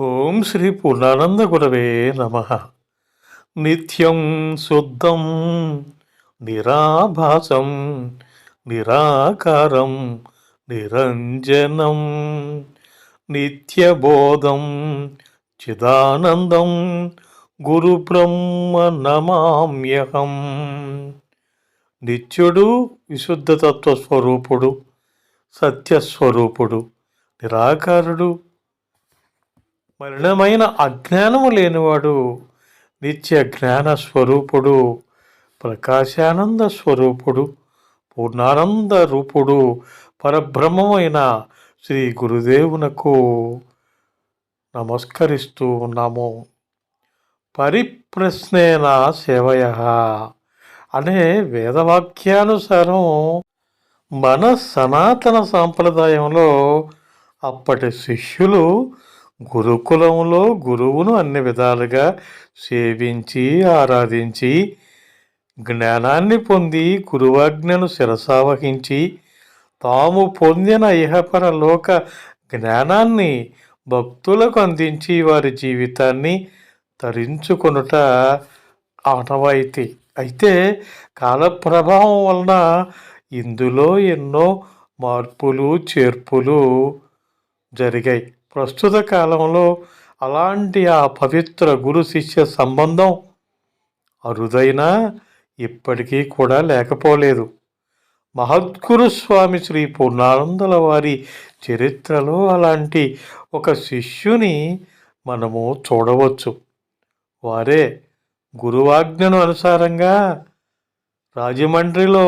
ఓం శ్రీ పూర్ణానంద గురవే నమ. నిత్యం శుద్ధం నిరాభాసం నిరాకారం నిరంజనం నిత్యబోధం చిదానందం గురు బ్రహ్మ నమామ్యహం. నిత్యుడు విశుద్ధతత్వ స్వరూపుడు సత్యస్వరూపుడు నిరాకారుడు మలినమైన అజ్ఞానము లేనివాడు నిత్య జ్ఞాన స్వరూపుడు ప్రకాశానంద స్వరూపుడు పూర్ణానంద రూపుడు పరబ్రహ్మమైన శ్రీ గురుదేవునకు నమస్కరిస్తూ ఉన్నాము. పరిప్రశ్నేన సేవయ అనే వేదవాక్యానుసారం మన సనాతన సాంప్రదాయంలో అప్పటి శిష్యులు గురుకులంలో గురువును అన్ని విధాలుగా సేవించి ఆరాధించి జ్ఞానాన్ని పొంది గురువాజ్ఞను శిరసావహించి తాము పొందిన ఇహపర లోక జ్ఞానాన్ని భక్తులకు అందించి వారి జీవితాన్ని తరించుకొనుట ఆనవాయితీ. అయితే కాల ప్రభావం వలన ఇందులో ఎన్నో మార్పులు చేర్పులు జరిగాయి. ప్రస్తుత కాలంలో అలాంటి ఆ పవిత్ర గురు శిష్య సంబంధం అరుదైన ఇప్పటికీ కూడా లేకపోలేదు. మహద్గురు స్వామి శ్రీ పూర్ణానందుల వారి చరిత్రలో అలాంటి ఒక శిష్యుని మనము చూడవచ్చు. వారే గురువాజ్ఞను అనుసారంగా రాజమండ్రిలో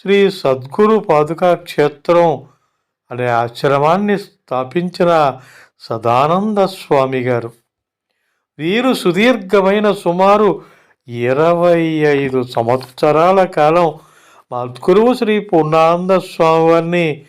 శ్రీ సద్గురు పాదుకా క్షేత్రం అనే ఆశ్రమాన్ని స్థాపించిన సదానంద స్వామి గారు. వీరు సుదీర్ఘమైన సుమారు ఇరవై ఐదు సంవత్సరాల కాలం మద్గురువు శ్రీ పూర్ణానంద స్వామి వారిని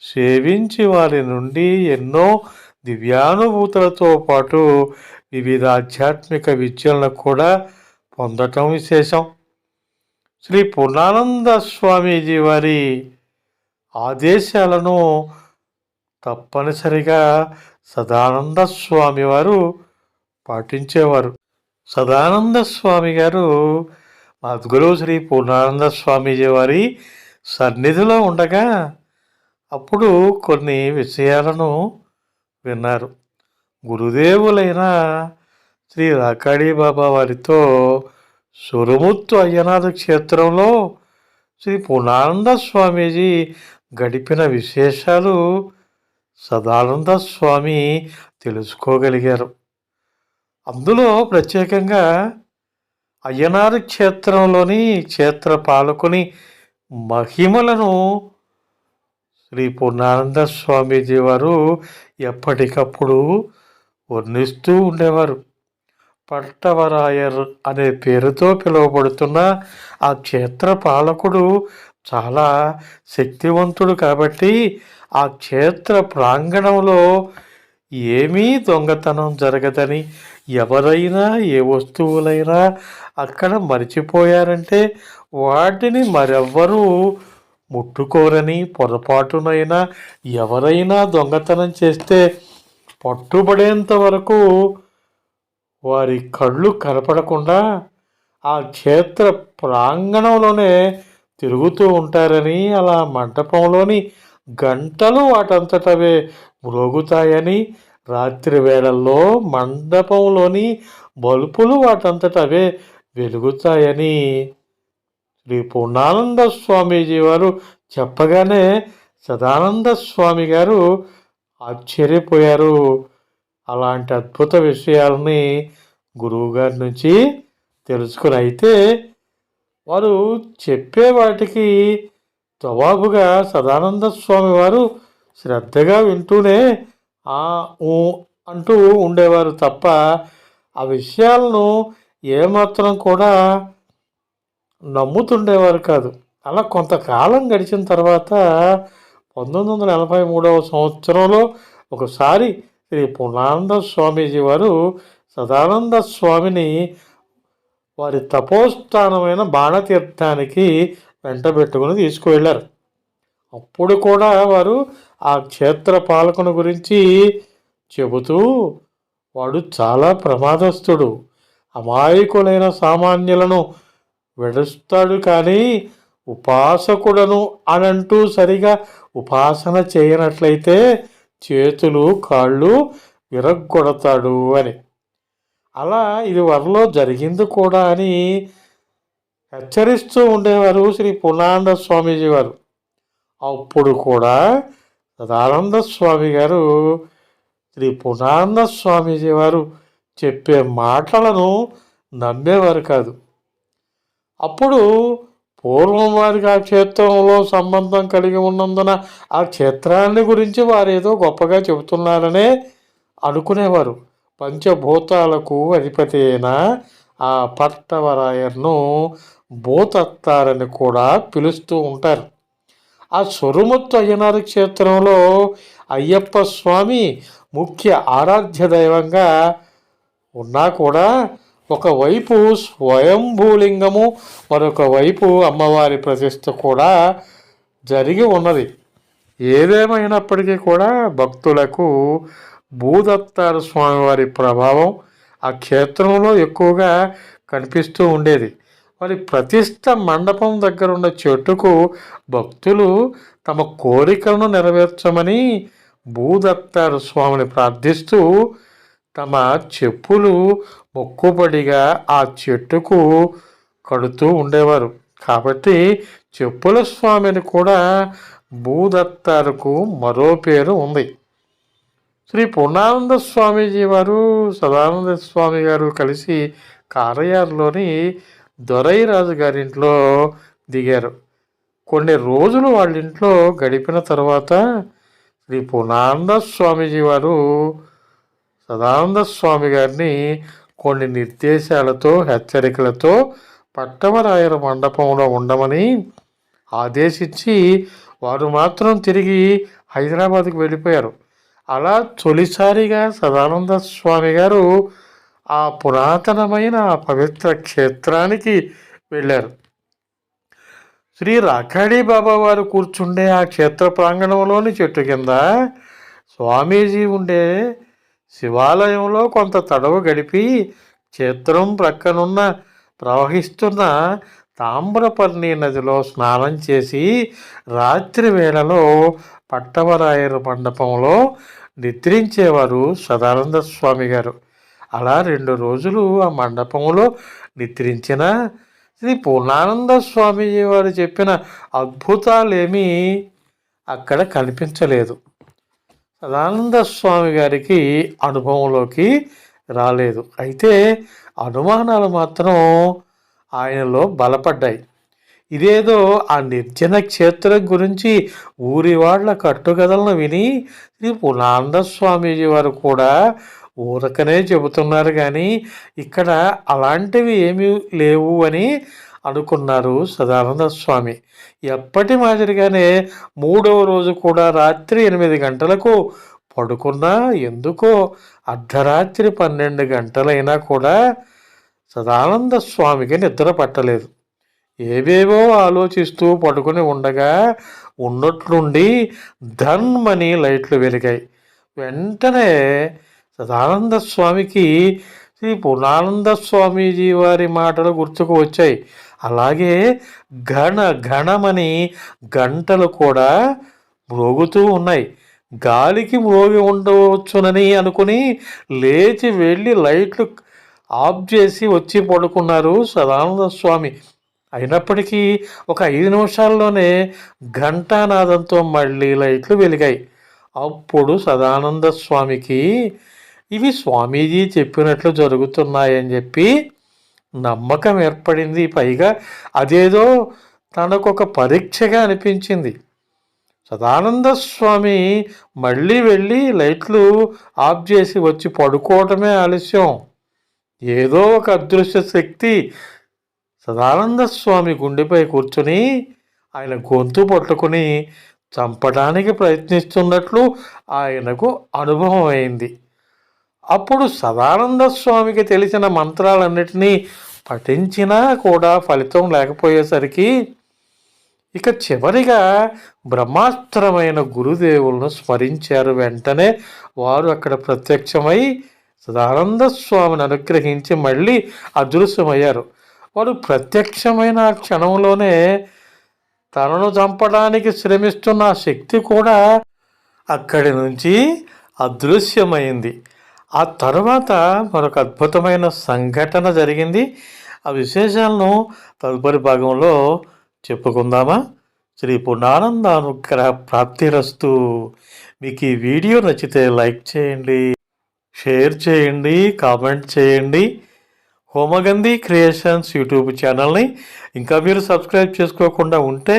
సేవించి వారి నుండి ఎన్నో దివ్యానుభూతులతో పాటు వివిధ ఆధ్యాత్మిక విద్యలను కూడా పొందటం విశేషం. శ్రీ పూర్ణానంద స్వామీజీ వారి ఆదేశాలను తప్పనిసరిగా సదానంద స్వామి వారు పాటించేవారు. సదానంద స్వామి గారు మద్గురు శ్రీ పూర్ణానంద స్వామీజీ వారి సన్నిధిలో ఉండగా అప్పుడు కొన్ని విషయాలను విన్నారు. గురుదేవులైన శ్రీ రాకాడి బాబా వారితో సురుముత్తు అయ్యనాథ క్షేత్రంలో శ్రీ పూర్ణానంద స్వామీజీ గడిపిన విశేషాలు సదానంద స్వామి తెలుసుకోగలిగారు. అందులో ప్రత్యేకంగా అయ్యనారు క్షేత్రంలోని క్షేత్ర పాలకుని మహిమలను శ్రీ పూర్ణానంద స్వామీజీ వారు ఎప్పటికప్పుడు వర్ణిస్తూ ఉండేవారు. పట్టవరాయర్ అనే పేరుతో పిలువబడుతున్న ఆ క్షేత్ర పాలకుడు చాలా శక్తివంతుడు కాబట్టి ఆ క్షేత్ర ప్రాంగణంలో ఏమీ దొంగతనం జరగదని ఎవరైనా ఏ వస్తువులైనా అక్కడ మర్చిపోయారంటే వాటిని మరెవ్వరూ ముట్టుకోరని పొరపాటునైనా ఎవరైనా దొంగతనం చేస్తే పట్టుబడేంత వరకు వారి కళ్ళు కనపడకుండా ఆ క్షేత్ర ప్రాంగణంలోనే తిరుగుతూ ఉంటారని అలా మంటపంలోని గంటలు వాటంతటవే మ్రోగుతాయని రాత్రి వేళల్లో మండపంలోని బల్బులు వాటంతటవే వెలుగుతాయని శ్రీ పూర్ణానంద స్వామీజీ వారు చెప్పగానే సదానంద స్వామి గారు ఆశ్చర్యపోయారు. అలాంటి అద్భుత విషయాలని గురువుగారి నుంచి తెలుసుకుని అయితే వారు చెప్పే వాటికి జవాబుగా సదానంద స్వామి వారు శ్రద్ధగా వింటూనే ఆ ఊ అంటూ ఉండేవారు తప్ప ఆ విషయాలను ఏమాత్రం కూడా నమ్ముతుండేవారు కాదు. అలా కొంతకాలం గడిచిన తర్వాత పంతొమ్మిది వందల ఎనభై మూడవ సంవత్సరంలో ఒకసారి శ్రీ పూర్ణానంద స్వామీజీ వారు సదానంద స్వామిని వారి తపోస్థానమైన బాణతీర్థానికి వెంట పెట్టుకుని తీసుకువెళ్ళారు. అప్పుడు కూడా వారు ఆ క్షేత్ర పాలకుని గురించి చెబుతూ వాడు చాలా ప్రమాదస్తుడు. అమాయకులైన సామాన్యులను విడుస్తాడు కానీ ఉపాసకుడను అనంటూ సరిగా ఉపాసన చేయనట్లయితే చేతులు కాళ్ళు విరగ్గొడతాడు అని. అలా ఇది వరలో జరిగింది కూడా అని హెచ్చరిస్తూ ఉండేవారు శ్రీ పూర్ణానంద స్వామీజీ వారు. అప్పుడు కూడా సదానంద స్వామి గారు శ్రీ పూర్ణానంద స్వామీజీ వారు చెప్పే మాటలను నమ్మేవారు కాదు. అప్పుడు పూర్వం వారికి ఆ క్షేత్రంలో సంబంధం కలిగి ఉన్నందున ఆ క్షేత్రాన్ని గురించి వారు ఏదో గొప్పగా చెబుతున్నారనే అనుకునేవారు. పంచభూతాలకు అధిపతి అయిన ఆ పట్టవరాయర్ను భూతత్తారని కూడా పిలుస్తూ ఉంటారు. ఆ సొరుముత్తు అయ్యనారి క్షేత్రంలో అయ్యప్ప స్వామి ముఖ్య ఆరాధ్య దైవంగా ఉన్నా కూడా ఒకవైపు స్వయంభూలింగము మరొక వైపు అమ్మవారి ప్రతిష్ట కూడా జరిగి ఉన్నది. ఏదేమైనప్పటికీ కూడా భక్తులకు భూదత్తారు స్వామివారి ప్రభావం ఆ క్షేత్రంలో ఎక్కువగా కనిపిస్తూ ఉండేది. మరి ప్రతిష్ట మండపం దగ్గర ఉన్న చెట్టుకు భక్తులు తమ కోరికలను నెరవేర్చమని భూదత్తారు స్వామిని ప్రార్థిస్తూ తమ చెప్పులు మొక్కుబడిగా ఆ చెట్టుకు కడుతూ ఉండేవారు. కాబట్టి చెప్పుల స్వామిని కూడా భూదత్తారుకు మరో పేరు ఉంది. శ్రీ పూర్ణానంద స్వామీజీ వారు సదానంద స్వామి గారు కలిసి కారయారులోని దొరైరాజు గారింట్లో దిగారు. కొన్ని రోజులు వాళ్ళ ఇంట్లో గడిపిన తర్వాత శ్రీ పూర్ణానంద స్వామీజీ వారు సదానంద స్వామి గారిని కొన్ని నిర్దేశాలతో హెచ్చరికలతో పట్టవరాయల మండపంలో ఉండమని ఆదేశించి వారు మాత్రం తిరిగి హైదరాబాద్కి వెళ్ళిపోయారు. అలా తొలిసారిగా సదానంద స్వామి గారు ఆ పురాతనమైన పవిత్ర క్షేత్రానికి వెళ్ళారు. శ్రీ రాఖాడీ బాబా వారు కూర్చుండే ఆ క్షేత్ర ప్రాంగణంలోని చెట్టు కింద స్వామీజీ ఉండే శివాలయంలో కొంత తడవ గడిపి క్షేత్రం ప్రక్కనున్న ప్రవహిస్తున్న తామ్రపర్ణి నదిలో స్నానం చేసి రాత్రి వేళలో పట్టవరాయరు మండపంలో నిద్రించేవారు సదానంద స్వామి గారు. అలా రెండు రోజులు ఆ మండపంలో నిద్రించిన శ్రీ పూర్ణానంద స్వామీజీ వారు చెప్పిన అద్భుతాలేమీ అక్కడ కనిపించలేదు. సదానంద స్వామి గారికి అనుభవంలోకి రాలేదు. అయితే అనుమానాలు మాత్రం ఆయనలో బలపడ్డాయి. ఇదేదో ఆ నిర్జన క్షేత్రం గురించి ఊరి వాళ్ళ కట్టుకథలను విని శ్రీ పునానంద స్వామీజీ వారు కూడా ఊరకనే చెబుతున్నారు కానీ ఇక్కడ అలాంటివి ఏమీ లేవు అని అనుకున్నారు సదానంద స్వామి. ఎప్పటి మాదిరిగానే మూడవ రోజు కూడా రాత్రి ఎనిమిది గంటలకు పడుకున్నా ఎందుకో అర్ధరాత్రి పన్నెండు గంటలైనా కూడా సదానంద స్వామికి నిద్ర పట్టలేదు. ఏవేవో ఆలోచిస్తూ పడుకుని ఉండగా ఉన్నట్లుండి ధన్మని లైట్లు వెలిగాయి. వెంటనే సదానంద స్వామికి శ్రీ పూర్ణానంద స్వామీజీ వారి మాటలు గుర్తుకు వచ్చాయి. అలాగే ఘన ఘనమని గంటలు కూడా మ్రోగుతూ ఉన్నాయి. గాలికి మ్రోగి ఉండవచ్చునని అనుకుని లేచి వెళ్ళి లైట్లు ఆఫ్ చేసి వచ్చి పడుకున్నారు సదానంద స్వామి. అయినప్పటికీ ఒక ఐదు నిమిషాల్లోనే ఘంటానాదంతో మళ్ళీ లైట్లు వెలిగాయి. అప్పుడు సదానంద స్వామికి ఇవి స్వామీజీ చెప్పినట్లు జరుగుతున్నాయని చెప్పి నమ్మకం ఏర్పడింది. పైగా అదేదో తనకొక పరీక్షగా అనిపించింది. సదానంద స్వామి మళ్ళీ వెళ్ళి లైట్లు ఆఫ్ చేసి వచ్చి పడుకోవటమే ఆలస్యం. ఏదో ఒక అదృశ్య శక్తి సదానంద స్వామి గుండెపై కూర్చుని ఆయన గొంతు పట్టుకుని చంపడానికి ప్రయత్నిస్తున్నట్లు ఆయనకు అనుభవం అయింది అప్పుడు సదానంద స్వామికి తెలిసిన మంత్రాలన్నిటినీ పఠించినా కూడా ఫలితం లేకపోయేసరికి ఇక చివరిగా బ్రహ్మాస్త్రమైన గురుదేవులను స్మరించారు వెంటనే వారు అక్కడ ప్రత్యక్షమై సదానంద స్వామిని అనుగ్రహించి మళ్ళీ అదృశ్యమయ్యారు. వాడు ప్రత్యక్షమైన ఆ క్షణంలోనే తనను చంపడానికి శ్రమిస్తున్న శక్తి కూడా అక్కడి నుంచి అదృశ్యమైంది. ఆ తర్వాత మరొక అద్భుతమైన సంఘటన జరిగింది. ఆ విశేషాలను తదుపరి భాగంలో చెప్పుకుందామా? శ్రీ పూర్ణానంద అనుగ్రహ ప్రాప్తిరస్తు. మీకు ఈ వీడియో నచ్చితే లైక్ చేయండి షేర్ చేయండి కామెంట్ చేయండి. హోమగంధి క్రియేషన్స్ యూట్యూబ్ ఛానల్ని. ఇంకా మీరు సబ్స్క్రైబ్ చేసుకోకుండా ఉంటే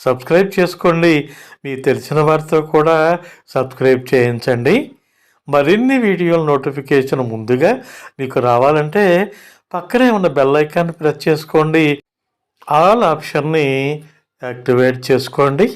సబ్స్క్రైబ్ చేసుకోండి. మీ తెలిసిన వారితో కూడా సబ్స్క్రైబ్ చేయించండి. మరిన్ని వీడియోల నోటిఫికేషన్ ముందుగా మీకు రావాలంటే పక్కనే ఉన్న బెల్ ఐకాన్ ప్రెస్ చేసుకోండి. ఆల్ ఆప్షన్ని యాక్టివేట్ చేసుకోండి.